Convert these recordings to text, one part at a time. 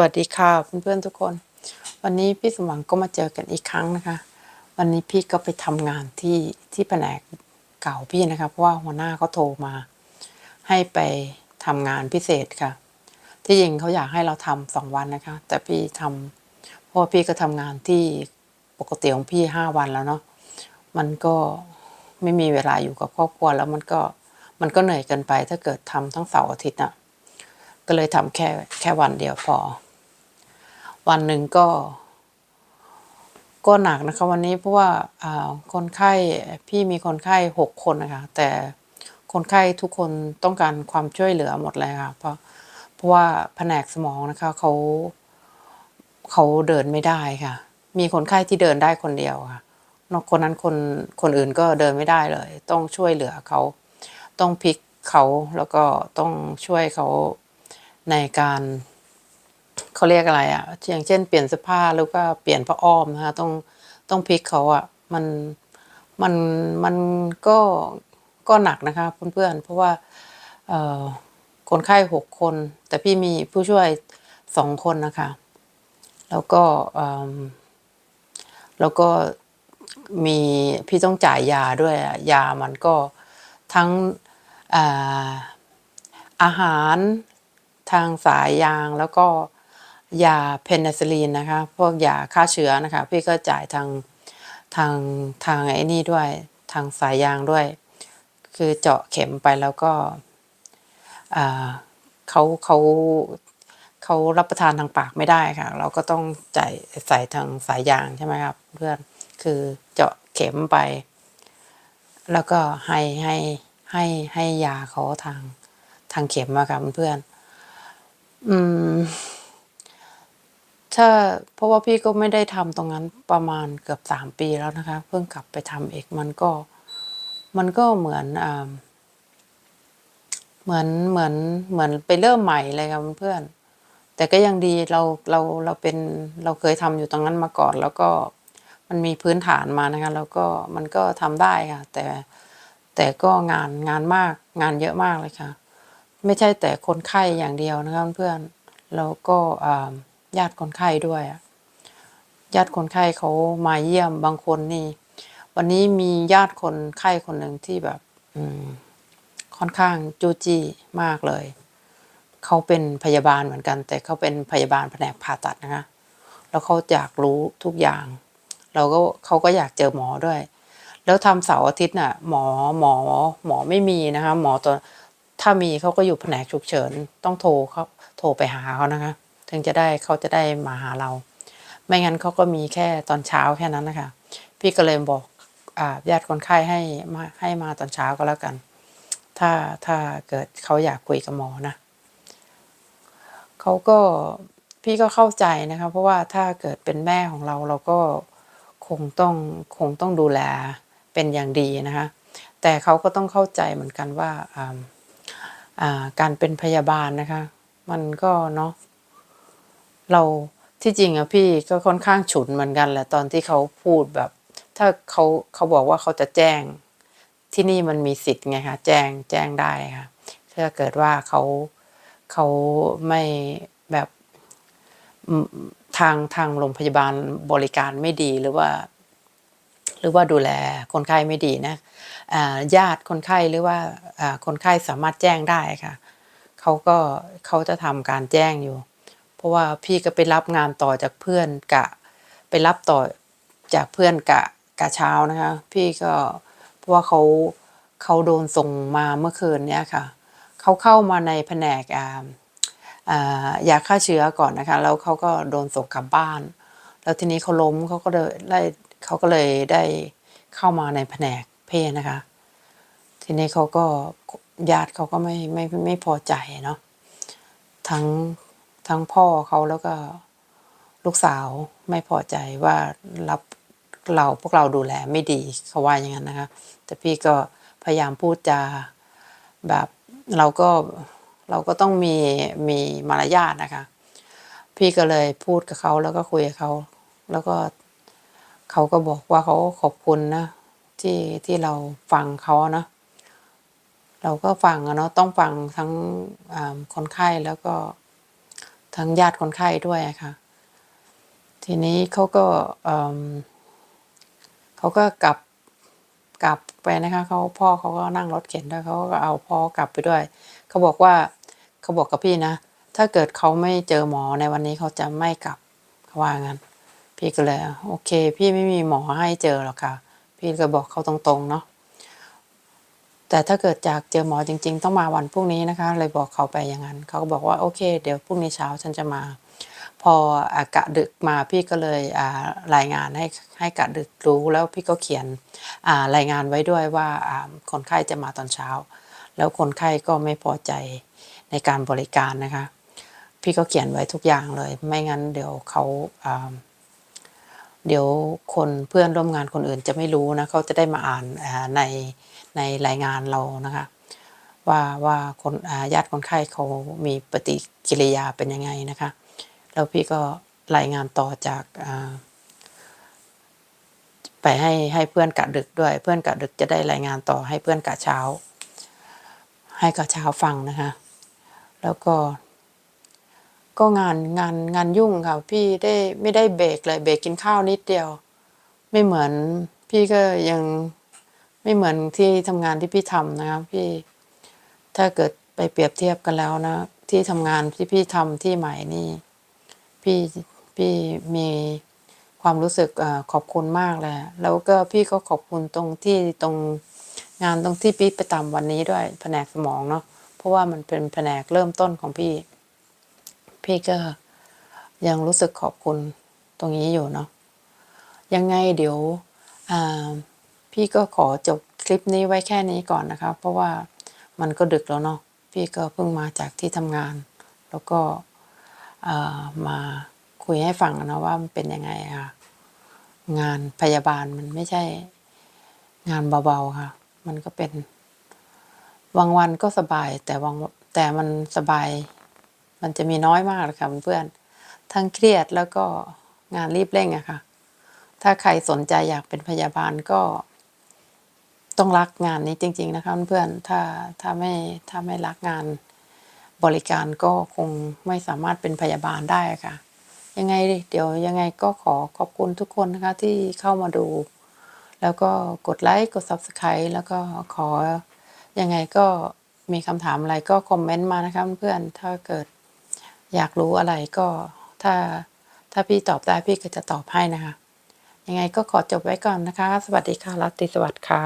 วัสดีค่ะเพื่อนๆทุกคน วันนี้พี่สมหวังก็มาเจอกันอีกครั้งนะคะ วันนี้พี่ก็ไปทำงานที่ที่แผนกเก่าพี่นะคะเพราะว่าหัวหน้าเขาโทรมา ให้ไปทำงานพิเศษค่ะ ที่จริงเขาอยากให้เราทำสองวันนะคะ แต่พี่ทำเพราะพี่ก็ทำงานที่ปกติของพี่ห้าวันแล้วเนาะมันก็ไม่มีเวลาอยู่กับครอบครัวแล้วมันก็มันก็เหนื่อยเกินไปถ้าเกิดทำทั้งเสาร์อาทิตย์น่ะก็เลยทำแค่แค่วันเดียวพอ วันหนึ่งก็ ก็หนักนะคะวันนี้เพราะว่าคนไข้พี่มีคนไข้หกคนนะคะแต่คนไข้ทุกคนต้องการความช่วยเหลือหมดเลยค่ะเพราะเพราะว่าแผนกสมองนะคะเขาเขาเดินไม่ได้ค่ะ มีคนไข้ที่เดินได้คนเดียวค่ะนอกคนนั้นคนคนอื่นก็เดินไม่ได้เลย ต้องช่วยเหลือเขา ต้องพลิกเขาแล้วก็ต้องช่วยเขาในการ เขาเรียกอะไรอะ่ะอย่างเช่นเปลี่ยนเสื้อผ้าหรือว่าเปลี่ยนผ้าอ้อมนะคะต้องต้องพลิกเขาอะ่ะมันมันมันก็ก็หนักนะคะเพื่อนๆเพราะว่าคนไข้หกคน แต่พี่มีผู้ช่วยสองคนนะคะ แล้วก็แล้วก็มีพี่ต้องจ่ายยาด้วยยามันก็ทั้งอาอาหารทางสายยางแล้วก็ ยาเพนิซิลลินนะคะ พวกยาฆ่าเชื้อนะคะ พี่ก็จ่ายทางทางทางไอ้นี่ด้วย ทางสายยางด้วย คือเจาะเข็มไปแล้วก็เขาเขาเขารับประทานทางปากไม่ได้ค่ะ เราก็ต้องจ่ายใส่ทางสายยางใช่ไหมครับเพื่อนคือเจาะเข็มไป แล้วก็ให้ให้ให้ให้ยาเขาทางทางเข็มอะค่ะเพื่อน อืม ถ้าเพราะว่าพี่ก็ไม่ได้ทำตรงนั้นประมาณเกือบสามปีแล้วนะคะ เพิ่งกลับไปทำเอกมันก็ มันก็เหมือนอ่าเหมือนเหมือนเหมือนไปเริ่มใหม่เลยค่ะเพื่อน แต่ก็ยังดีเราเราเราเป็นเราเคยทำอยู่ตรงนั้นมาก่อน แล้วก็มันมีพื้นฐานมานะคะแล้วก็มันก็ทำได้ค่ะ แต่แต่ก็งานงานมากงานเยอะมากเลยค่ะ ไม่ใช่แต่คนไข้อย่างเดียวนะคะเพื่อนแล้วก็อ่า ญาติคนไข้ด้วยอะญาติคนไข้เขามาเยี่ยมบางคนนี่ วันนี้มีญาติคนไข้คนหนึ่งที่แบบค่อนข้างจู้จี้มากเลย เขาเป็นพยาบาลเหมือนกัน แต่เขาเป็นพยาบาลแผนกผ่าตัดนะคะแล้วเขาอยากรู้ทุกอย่าง เราก็เขาก็อยากเจอหมอด้วย แล้วทำเสาร์อาทิตย์น่ะ หมอหมอหมอไม่มีนะคะ หมอตัวถ้ามีเขาก็อยู่แผนกฉุกเฉิน ต้องโทรเขาโทรไปหาเขานะคะ ถึงจะได้เขาจะได้มาหาเรา ไม่งั้นเขาก็มีแค่ตอนเช้าแค่นั้นนะคะ พี่ก็เลยบอกญาติคนไข้ให้มาให้มาตอนเช้าก็แล้วกัน ถ้าถ้าเกิดเขาอยากคุยกับหมอนะเขาก็พี่ก็เข้าใจนะคะ เพราะว่าถ้าเกิดเป็นแม่ของเราเราก็คงต้องคงต้องดูแลเป็นอย่างดีนะคะ แต่เขาก็ต้องเข้าใจเหมือนกันว่า,าาการเป็นพยาบาลนะคะ มันก็เนาะ เราที่จริงอะพี่ก็ค่อนข้างฉุนเหมือนกันแหละตอนที่เขาพูดแบบ ถ้าเขาเขาบอกว่าเขาจะแจ้ง ที่นี่มันมีสิทธิ์ไงคะแจ้งแจ้งได้ค่ะถ้าเกิดว่าเขาเขาไม่แบบทางทางโรงพยาบาลบริการไม่ดีหรือว่า หรือว่าดูแลคนไข้ไม่ดีนะญาติคนไข้หรือว่าอ่าคนไข้สามารถแจ้งได้ค่ะเขาก็เขาจะทำการแจ้งอยู่ เพราะว่าพี่ก็ไปรับงานต่อจากเพื่อนกะ ไปรับต่อจากเพื่อนกะกะเช้านะคะ พี่ก็เพราะว่าเขาเขาโดนส่งมาเมื่อคืนเนี้ยค่ะเขาเข้ามาในแผนกอ่ายาฆ่าเชื้อก่อนนะคะ แล้วเขาก็โดนส่งกลับบ้าน แล้วทีนี้เขาล้มเขาก็เลยได้เขาก็เลยได้เข้ามาในแผนกเพศนะคะ ทีนี้เขาก็ญาติเขาก็ไม่ไม่ไม่พอใจเนาะทั้ง ทั้งพ่อเขาแล้วก็ลูกสาวไม่พอใจว่ารับเราพวกเราดูแลไม่ดีเขาว่าอย่างนั้นนะคะ แต่พี่ก็พยายามพูดจาแบบเราก็เราก็ต้องมีมีมารยาทนะคะ พี่ก็เลยพูดกับเขาแล้วก็คุยกับเขา แล้วก็เขาก็บอกว่าเขาขอบคุณนะที่ที่เราฟังเขาเนาะเราก็ฟังอะเนาะต้องฟังทั้งคนไข้แล้วก็ ทั้งญาติคนไข้ด้วยค่ะ ทีนี้เขาก็เอิ่มเขาก็กลับกลับไปนะคะเขาพ่อเขาก็นั่งรถเข็นด้วยเขาก็เอาพ่อกลับไปด้วยเขาบอกว่าเขาบอกกับพี่นะ ถ้าเกิดเขาไม่เจอหมอในวันนี้เขาจะไม่กลับเขาว่างั้นพี่ก็เลยโอเค พี่ไม่มีหมอให้เจอหรอกค่ะ พี่ก็บอกเขาตรงๆเนาะ แต่ถ้าเกิดจากเจอหมอจริง ๆ ต้องมาวันพรุ่งนี้นะคะ เลยบอกเขาไปอย่างนั้น เขาก็บอกว่าโอเค เดี๋ยวพรุ่งนี้เช้าฉันจะมา พออากะดึกมาพี่ก็เลยรายงานให้ให้กะดึกรู้แล้วพี่ก็เขียนรายงานไว้ด้วยว่าคนไข้จะมาตอนเช้า แล้วคนไข้ก็ไม่พอใจในการบริการนะคะ พี่ก็เขียนไว้ทุกอย่างเลย ไม่งั้นเดี๋ยวเขาา เดี๋ยวคนเพื่อนร่วมงานคนอื่นจะไม่รู้นะเขาจะได้มาอ่านในในรายงานเรานะคะ ว่าว่าคนญาติคนไข้เขามีปฏิกิริยาเป็นยังไงนะคะ แล้วพี่ก็รายงานต่อจากไปให้ให้เพื่อนกะดึกด้วย เพื่อนกะดึกจะได้รายงานต่อให้เพื่อนกะเช้า ให้กะเช้าฟังนะคะ แล้วก็ ก็งานงานงานยุ่งค่ะ พี่ได้ไม่ได้เบรกเลยเบรกกินข้าวนิดเดียว ไม่เหมือนพี่ก็ยังไม่เหมือนที่ทำงานที่พี่ทำนะครับพี่ถ้าเกิดไปเปรียบเทียบกันแล้วนะ ที่ทำงานที่พี่ทำที่ใหม่นี่ พี่พี่มีความรู้สึกอขอบคุณมากเลย แล้วก็พี่ก็ขอบคุณตรงที่ตรงงานตรงที่พี่ไปทำวันนี้ด้วยแผนกสมองเนาะเพราะว่ามันเป็นแผนกเริ่มต้นของพี่ พี่ก็ยังรู้สึกขอบคุณตรงนี้อยู่เนาะยังไงเดี๋ยวพี่ก็ขอจบคลิปนี้ไว้แค่นี้ก่อนนะคะ เพราะว่ามันก็ดึกแล้วเนาะพี่ก็เพิ่งมาจากที่ทำงาน แล้วก็มาคุยให้ฟังนะว่ามันเป็นยังไงอะค่ะงานพยาบาลมันไม่ใช่งานเบาๆค่ะ มันก็เป็น บางวันก็สบายแต่บางแต่มันสบาย มันจะมีน้อยมากเลยค่ะเพื่อนๆทั้งเครียดแล้วก็งานรีบเร่งอะค่ะ ถ้าใครสนใจอยากเป็นพยาบาลก็ ต้องรักงานนี้จริง ๆ นะคะเพื่อนๆถ้าถ้าไม่ถ้าไม่รักงานบริการก็คงไม่สามารถเป็นพยาบาลได้ค่ะ ยังไงเดี๋ยวยังไงก็ขอขอบคุณทุกคนนะคะที่เข้ามาดู แล้วก็กดไลค์กด Subscribe แล้วก็ขอยังไงก็มีคำถามอะไรก็คอมเมนต์มานะคะเพื่อนๆถ้าเกิด อยากรู้อะไรก็ถ้าถ้าพี่ตอบได้พี่ก็จะตอบให้นะคะ ยังไงก็ขอจบไว้ก่อนนะคะ สวัสดีค่ะรัตติสวัสดิ์ค่ะ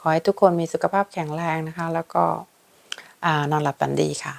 ขอให้ทุกคนมีสุขภาพแข็งแรงนะคะ แล้วก็อนอนหลับฝันดีค่ะ